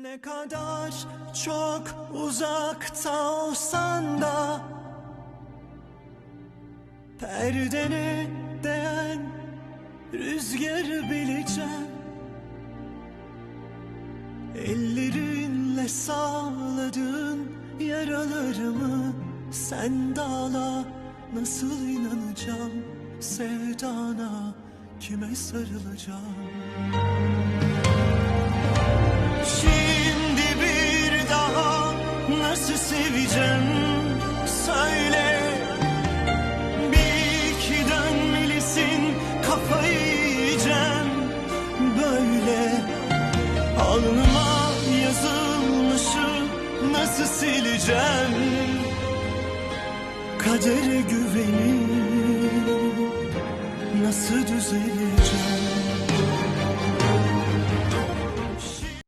Ne kadar çok uzakta olsan da Perdene değen rüzgarı bileceğim. Ellerinle sağladığın yaralarımı Sen dağla nasıl inanacağım Sevdana kime sarılacağım nasıl seveceğim? Söyle. Bir iki dönmelisin kafayı yiyeceğim. Böyle Alnıma yazılmışı nasıl sileceğim? Kadere güvenip nasıl düzeleceğim